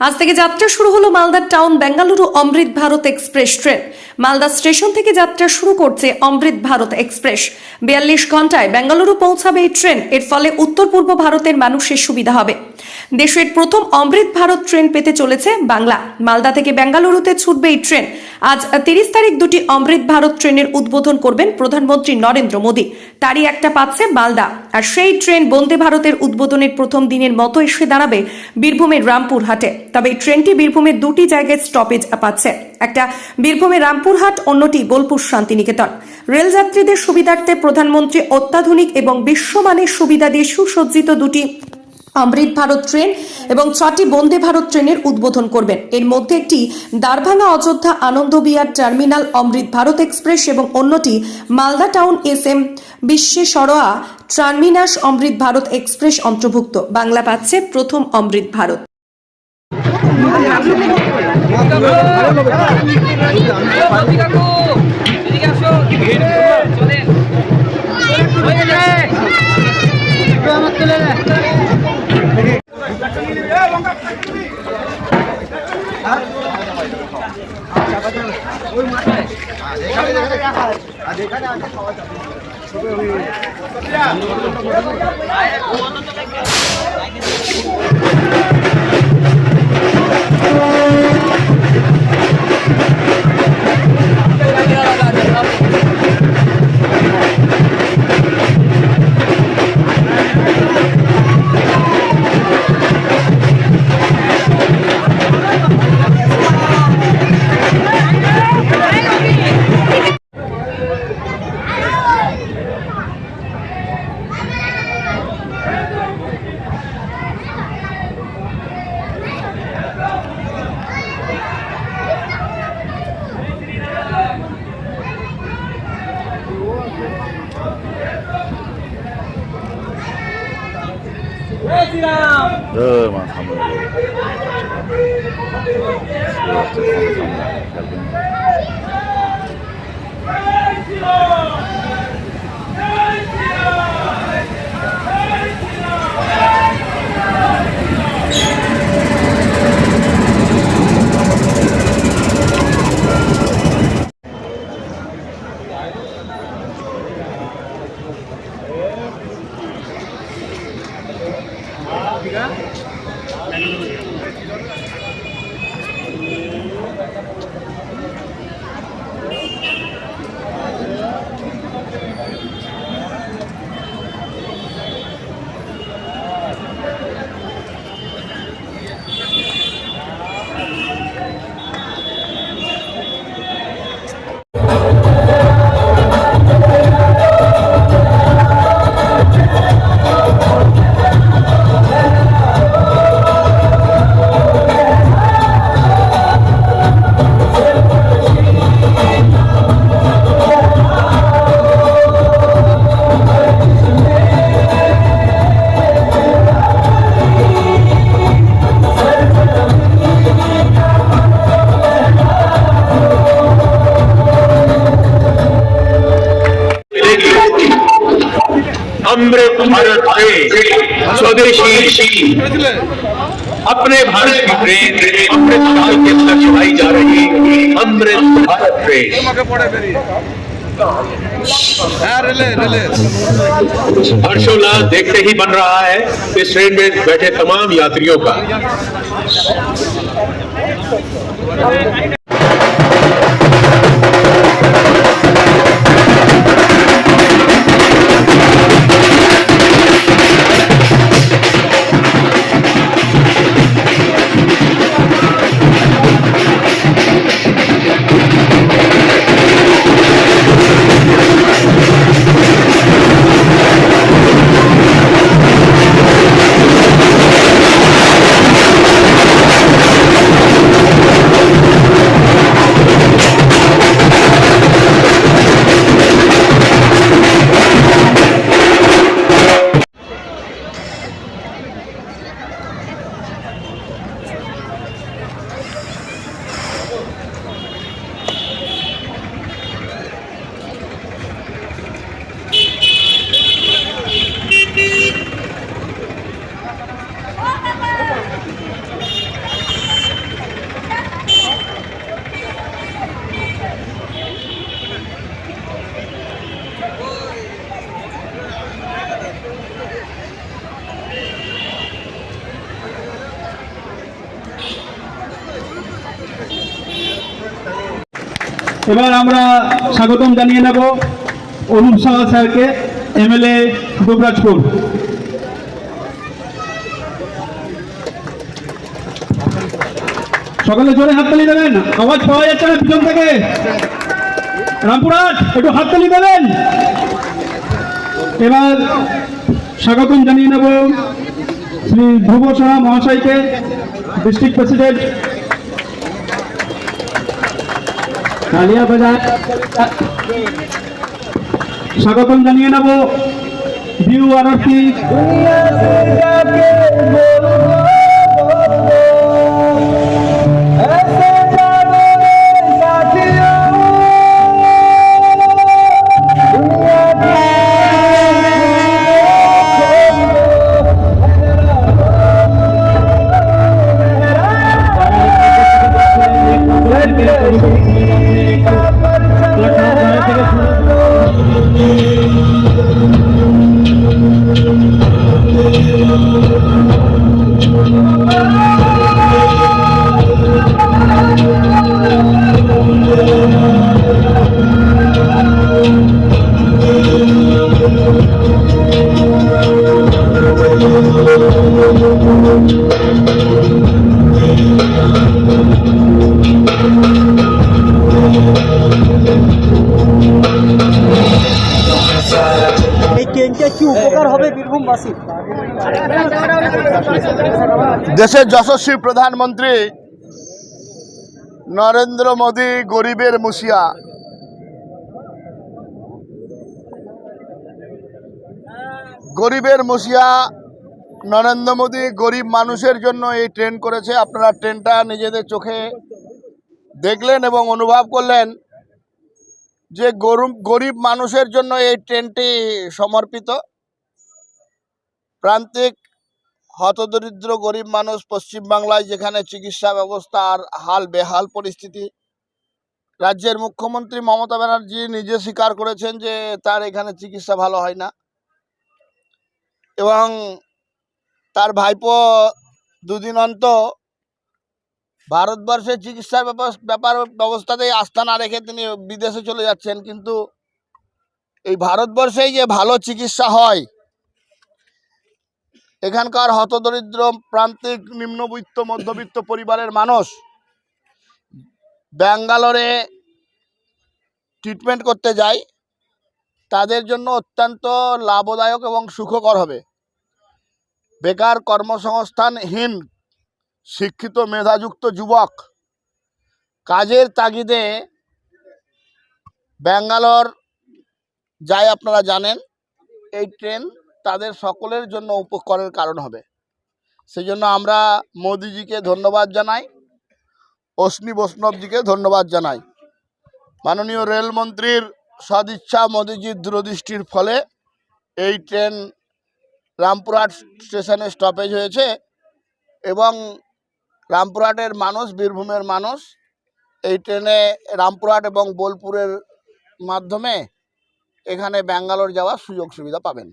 আজ থেকে যাত্রা শুরু হলো Malda town Bengaluru Amrit Bharat express train. Malda station থেকে যাত্রা শুরু করছে অমৃত ভারত এক্সপ্রেস। বিয়াল্লিশ ঘন্টায় বেঙ্গালুরু পৌঁছাবে এই ট্রেন, এর ফলে উত্তর পূর্ব ভারতের মানুষের সুবিধা হবে। দেশের প্রথম অমৃত ভারত ট্রেন পেতে চলেছে বাংলা। মালদা থেকে বেঙ্গালুরুতে ছুটবে এই ট্রেন। আজ তিরিশ তারিখ দুটি অমৃত ভারত ট্রেনের উদ্বোধন করবেন প্রধানমন্ত্রী নরেন্দ্র মোদী। তারই একটা পাচ্ছে মালদা। আর সেই ট্রেন বন্দে ভারতের উদ্বোধনের প্রথম দিনের মতো এসে দাঁড়াবে বীরভূমের রামপুরহাটে। তবে এই ট্রেনটি বীরভূমের দুটি জায়গায় স্টপেজ পাচ্ছে। একটা বীরভূমের রামপুরহাট, অন্যটি বোলপুর শান্তিনিকেতন। রেলযাত্রীদের সুবিধার্থে প্রধানমন্ত্রী অত্যাধুনিক এবং বিশ্বমানের সুবিধা দিয়ে সুসজ্জিত দুটি অমৃত ভারত ট্রেন এবং ছটি বন্দে ভারত ট্রেনের উদ্বোধন করবেন। এর মধ্যে একটি দ্বারভাঙা অযোধ্যা আনন্দ বিহার টার্মিনাল অমৃত ভারত এক্সপ্রেস এবং অন্যটি মালদা টাউন এস এম বিশ্বেশ্বরয়া টার্মিনাস অমৃত ভারত এক্সপ্রেস অন্তর্ভুক্ত। বাংলা পাচ্ছে প্রথম অমৃত ভারত। 네, 만 পাওয়া যাবে الحمد لله अमृत भारत से स्वदेशी। अपने भारत की ट्रेन अमृत काल के अंदर चलाई जा रही अमृत भारत ट्रेन हर्षोल्लास देखते ही बन रहा है इस ट्रेन में बैठे तमाम यात्रियों का। এবার আমরা স্বাগতম জানিয়ে নেব অনুপ সাহা স্যারকে, এমএলএ দুবরাজপুর সকালে জোরে হাততালি দেবেন, আওয়াজ পাওয়া যাচ্ছে না পিছন থেকে। রামপুরহাট, একটু হাততালি দেবেন। এবার স্বাগতম জানিয়ে নেব শ্রী ধ্রুব সাহা মহাশয়কে ডিস্ট্রিক্ট প্রেসিডেন্ট কালিয়া বাজার। স্বাগতম জানিয়ে নেব ভিউ আরফি দেশের যশস্বী প্রধানমন্ত্রী নরেন্দ্র মোদী গরিবের মুশিয়া। গরিবের মুশিয়া নরেন্দ্র মোদী গরিব মানুষের জন্য এই ট্রেন করেছে। আপনারা ট্রেনটা নিজেদের চোখে দেখলেন এবং অনুভব করলেন যে গরু গরিব মানুষের জন্য এই ট্রেনটি সমর্পিত। প্রান্তিক হতদরিদ্র গরিব মানুষ পশ্চিমবাংলায় যেখানে চিকিৎসা ব্যবস্থা আর হাল বেহাল পরিস্থিতি। রাজ্যের মুখ্যমন্ত্রী মমতা ব্যানার্জি নিজে স্বীকার করেছেন যে তার এখানে চিকিৎসা ভালো হয় না। এবং তার ভাইপো দুদিন অন্ত ভারতবর্ষের চিকিৎসার ব্যাপার ব্যবস্থাতেই আস্থা না রেখে তিনি বিদেশে চলে যাচ্ছেন। কিন্তু এই ভারতবর্ষেই যে ভালো চিকিৎসা হয়, এখানকার হতদরিদ্র প্রান্তিক নিম্নবিত্ত মধ্যবিত্ত পরিবারের মানুষ ব্যাঙ্গালোরে ট্রিটমেন্ট করতে যায়, তাদের জন্য অত্যন্ত লাভদায়ক এবং সুখকর হবে। বেকার কর্মসংস্থানহীন, শিক্ষিত, মেধাযুক্ত যুবক। কাজের তাগিদে ব্যাঙ্গালোর যায় আপনারা জানেন, এই ট্রেন তাদের সকলের জন্য উপকারের কারণ হবে। সেই জন্য আমরা মোদিজিকে ধন্যবাদ জানাই অশ্নি বৈষ্ণবজিকে ধন্যবাদ জানাই। মাননীয় রেলমন্ত্রীর সদিচ্ছা মোদিজির দূরদৃষ্টির ফলে এই ট্রেন রামপুরহাট স্টেশনে স্টপেজ হয়েছে এবং রামপুরহাটের মানুষ, বীরভূমের মানুষ এই ট্রেনে রামপুরহাট এবং বোলপুরের মাধ্যমে এখানে ব্যাঙ্গালোর যাওয়ার সুযোগ সুবিধা পাবেন।